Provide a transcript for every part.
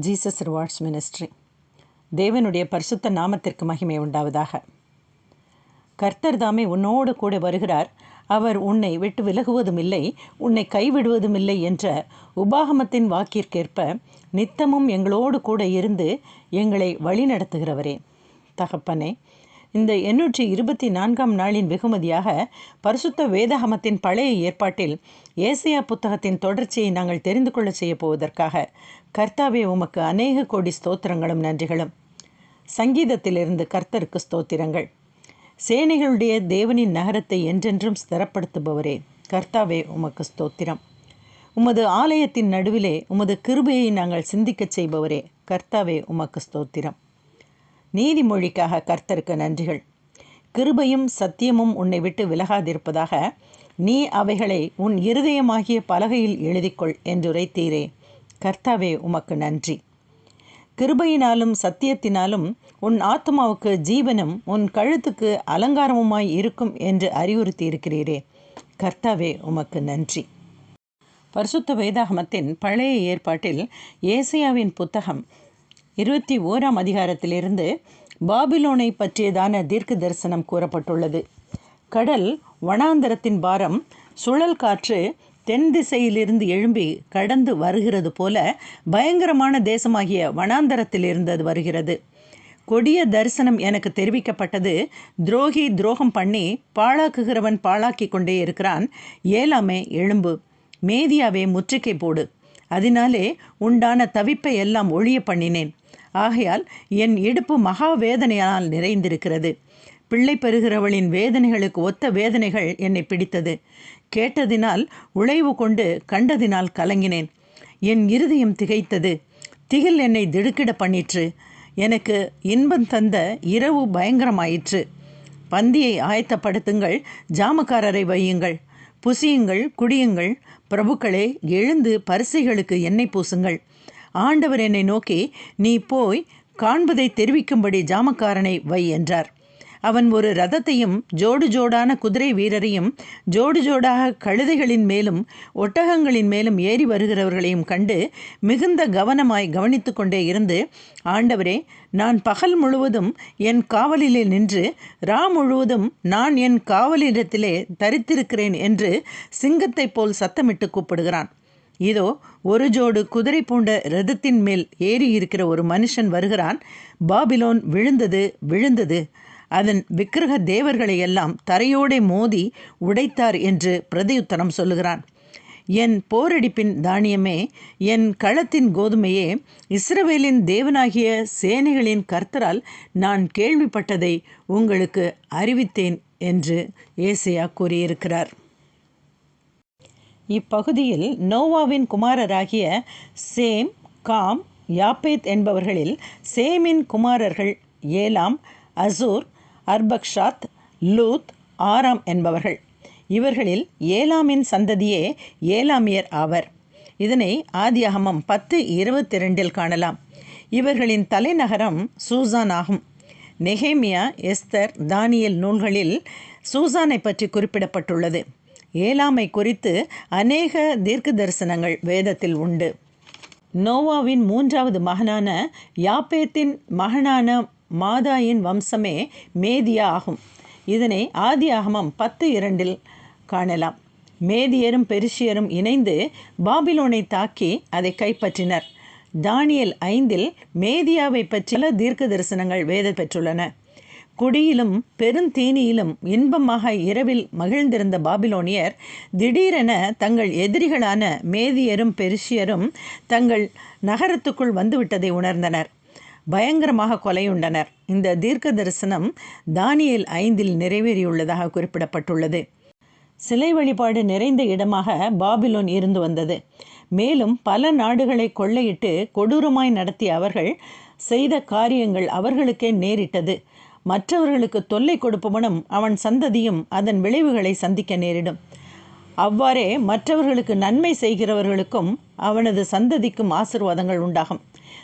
Jesus rewards ministry தேவனுடைய பரிசுத்த நாமத்திற்கு மகிமை உண்டாவதாக. கர்த்தர் தாமே உன்னோடு கூட வருகிறார். அவர் உன்னை விட்டு விலகுவதும் இல்லை உன்னை கைவிடுவதும் இல்லை என்ற உபாகமத்தின் வாக்கிற்கேற்ப நித்தமும் எங்களோடு கூட இருந்து எங்களை வழிநடத்துகிறவரே. தகப்பனே இந்த எண்ணூற்றி இருபத்தி நான்காம் நாளின் வெகுமதியாக பரிசுத்த வேதகமத்தின் பழைய ஏற்பாட்டில் ஏசியா புத்தகத்தின் தொடர்ச்சியை நாங்கள் தெரிந்து கொள்ள செய்ய போவதற்காக கர்த்தாவே உமக்கு அநேக கோடி ஸ்தோத்திரங்களும் நன்றிகளும். சங்கீதத்திலிருந்து கர்த்தருக்கு ஸ்தோத்திரங்கள். சேனைகளுடைய தேவனின் நகரத்தை என்றென்றும் ஸ்திரப்படுத்துபவரே கர்த்தாவே உமக்கு ஸ்தோத்திரம். உமது ஆலயத்தின் நடுவிலே உமது கிருபையை நாங்கள் சிந்திக்கச் செய்பவரே கர்த்தாவே உமக்கு ஸ்தோத்திரம். நீதிமொழிக்காக கர்த்தருக்கு நன்றிகள். கிருபையும் சத்தியமும் உன்னை விட்டு விலகாதிருப்பதாக நீ அவைகளை உன் இருதயமாகிய பலகையில் எழுதிக்கொள் என்றுரைத்தீரே. கர்த்தாவே உமக்கு நன்றி. கிருபையினாலும் சத்தியத்தினாலும் உன் ஆத்மாவுக்கு ஜீவனும் உன் கழுத்துக்கு அலங்காரமுமாய் இருக்கும் என்று அறிவுறுத்தி இருக்கிறீரே கர்த்தாவே உமக்கு நன்றி. பரிசுத்த வேதாகமத்தின் பழைய ஏற்பாட்டில் ஏசியாவின் புத்தகம் இருபத்தி ஓராம் அதிகாரத்திலிருந்து பாபிலோனை பற்றியதான தீர்க்க தரிசனம் கூறப்பட்டுள்ளது. கடல் வனாந்தரத்தின் பாரம் சுழல் காற்று தென் திசையிலிருந்து எழும்பி கடந்து வருகிறது போல பயங்கரமான தேசமாகிய வனாந்தரத்தில் இருந்தது வருகிறது. கொடிய தரிசனம் எனக்கு தெரிவிக்கப்பட்டது. துரோகி துரோகம் பண்ணி பாழாக்குகிறவன் பாழாக்கி கொண்டே இருக்கிறான். ஏலாமே எழும்பு. மேதியாவே முற்றுகை போடு. அதனாலே உண்டான தவிப்பை எல்லாம் ஒழிய பண்ணினேன். ஆகையால் என் இடுப்பு மகா வேதனையால் நிறைந்திருக்கிறது. பிள்ளை பெறுகிறவளின் வேதனைகளுக்கு ஒத்த வேதனைகள் என்னை பிடித்தது. கேட்டதினால் உழைவு கொண்டு கண்டதினால் கலங்கினேன். என் இருதயம் திகைத்தது. திகில் என்னை திடுக்கிட பண்ணிற்று. எனக்கு இன்பம் தந்த இரவு பயங்கரமாயிற்று. பந்தியை ஆயத்தப்படுத்துங்கள் ஜாமக்காரரை வையுங்கள். புசியுங்கள் குடியுங்கள் பிரபுக்களே எழுந்து பரிசைகளுக்கு எண்ணெய் பூசுங்கள். ஆண்டவர் என்னை நோக்கி நீ போய் காண்பதை தெரிவிக்கும்படி ஜாமக்காரனை வை என்றார். அவன் ஒரு ரதத்தையும் ஜோடு ஜோடான குதிரை வீரரையும் ஜோடு ஜோடாக கழுதைகளின் மேலும் ஒட்டகங்களின் மேலும் ஏறி வருகிறவர்களையும் கண்டு மிகுந்த கவனமாய் கவனித்து கொண்டே இருந்து ஆண்டவரே நான் பகல் முழுவதும் என் காவலிலே நின்று ரா முழுவதும் நான் என் காவலிடத்திலே தரித்திருக்கிறேன் என்று சிங்கத்தைப் போல் சத்தமிட்டு கூப்பிடுகிறான். இதோ ஒரு ஜோடு குதிரை பூண்ட ரதத்தின் மேல் ஏறி இருக்கிற ஒரு மனுஷன் வருகிறான். பாபிலோன் விழுந்தது விழுந்தது. அதன் விக்கிரக தேவர்களை எல்லாம் தரையோடே மோதி உடைத்தார் என்று பிரதியுத்தரம் சொல்லுகிறான். என் போரடிப்பின் தானியமே என் களத்தின் கோதுமையே இஸ்ரவேலின் தேவனாகிய சேனைகளின் கர்த்தரால் நான் கேள்விப்பட்டதை உங்களுக்கு அறிவித்தேன் என்று ஏசையா கூறியிருக்கிறார். இப்பகுதியில் நோவாவின் குமாரராகிய சேம் காம் யாப்பேத் என்பவர்களில் சேமின் குமாரர்கள் ஏலாம் அசூர் அர்பக்ஷாத் லூத் ஆராம் என்பவர்கள். இவர்களில் ஏலாமின் சந்ததியே ஏலாமியர் ஆவர். இதனை ஆதியாகமம் பத்து இருபத்தி ரெண்டில் காணலாம். இவர்களின் தலைநகரம் சூசான் ஆகும். நெஹேமியா எஸ்தர் தானியல் நூல்களில் சூசானை பற்றி குறிப்பிடப்பட்டுள்ளது. ஏலாமை குறித்து அநேக தீர்க்க தரிசனங்கள் வேதத்தில் உண்டு. நோவாவின் மூன்றாவது மகனான யாப்பேத்தின் மகனான மாதாயின் வம்சமே மேதியா ஆகும். இதனை ஆதி ஆகமம் பத்து இரண்டில் காணலாம். மேதியரும் பெருஷியரும் இணைந்து பாபிலோனை தாக்கி அதை கைப்பற்றினர். தானியல் ஐந்தில் மேதியாவை பற்றிய தீர்க்க தரிசனங்கள் வேத பெற்றுள்ளன. குடியிலும் பெருந்தீனியிலும் இன்பமாக இரவில் மகிழ்ந்திருந்த பாபிலோனியர் திடீரென தங்கள் எதிரிகளான மேதியரும் பெருஷியரும் தங்கள் நகரத்துக்குள் வந்துவிட்டதை உணர்ந்தனர். பயங்கரமாக கொலையுண்டனர் இந்த தீர்க்க தரிசனம் தானியல் ஐந்தில் நிறைவேறியுள்ளதாக குறிப்பிடப்பட்டுள்ளது. சிலை வழிபாடு நிறைந்த இடமாக பாபிலோன் இருந்து வந்தது. மேலும் பல நாடுகளை கொள்ளையிட்டு கொடூரமாய் நடத்திய அவர்கள் செய்த காரியங்கள் அவர்களுக்கே நேரிட்டது. மற்றவர்களுக்கு தொல்லை கொடுப்பவனும் அவன் சந்ததியும் அதன் விளைவுகளை சந்திக்க நேரிடும். அவ்வாறே மற்றவர்களுக்கு நன்மை செய்கிறவர்களுக்கும் அவனது சந்ததிக்கும் ஆசிர்வாதங்கள் உண்டாகும்.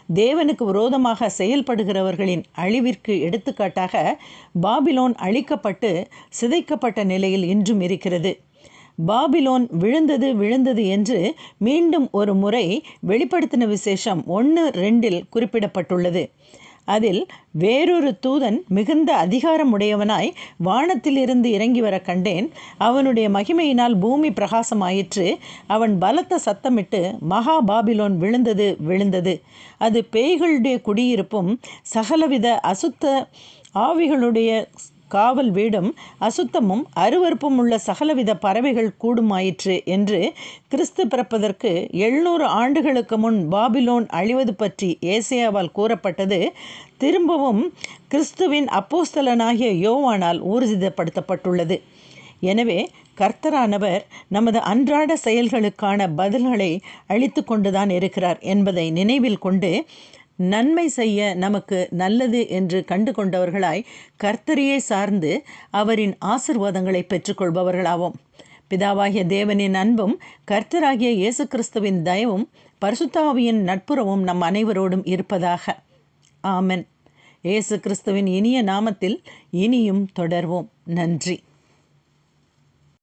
தேவனுக்கு விரோதமாக செயல்படுகிறவர்களின் அழிவிற்கு எடுத்துக்காட்டாக பாபிலோன் அழிக்கப்பட்டு சிதைக்கப்பட்ட நிலையில் இன்றும் இருக்கிறது. பாபிலோன் விழுந்தது விழுந்தது என்று மீண்டும் ஒரு முறை வெளிப்படுத்தின விசேஷம் ஒன்று ரெண்டில் குறிப்பிடப்பட்டுள்ளது. அதில் வேறொரு தூதன் மிகுந்த அதிகாரமுடையவனாய் வானத்திலிருந்து இறங்கி வர கண்டேன். அவனுடைய மகிமையினால் பூமி பிரகாசமாயிற்று. அவன் பலத்த சத்தமிட்டு மகா பாபிலோன் விழுந்தது விழுந்தது. அது பேய்களுடைய குடியிருப்பும் சகலவித அசுத்த ஆவிகளுடைய காவல் வீடும் அசுத்தமும் அருவருப்பும் உள்ள சகலவித பறவைகள் கூடுமாயிற்று என்று கிறிஸ்து பிறப்பதற்கு எழுநூறு ஆண்டுகளுக்கு முன் பாபிலோன் அழிவது பற்றி ஏசியாவால் கூறப்பட்டது. திரும்பவும் கிறிஸ்துவின் அப்போஸ்தலனாகிய யோவானால் ஊர்ஜிதப்படுத்தப்பட்டுள்ளது. எனவே கர்த்தரானவர் நமது அன்றாட செயல்களுக்கான பதில்களை அளித்து கொண்டுதான் இருக்கிறார் என்பதை நினைவில் கொண்டு நன்மை செய்ய நமக்கு நல்லது என்று கண்டு கொண்டவர்களாய் கர்த்தரையே சார்ந்து அவரின் ஆசிர்வாதங்களை பெற்றுக்கொள்பவர்களாவோம். பிதாவாகிய தேவனின் அன்பும் கர்த்தராகிய இயேசு கிறிஸ்துவின் தயவும் பரிசுத்தாவியின் நட்புறவும் நம் அனைவரோடும் இருப்பதாக. ஆமென். இயேசு கிறிஸ்துவின் இனிய நாமத்தில் இனியும் தொடர்வோம். நன்றி.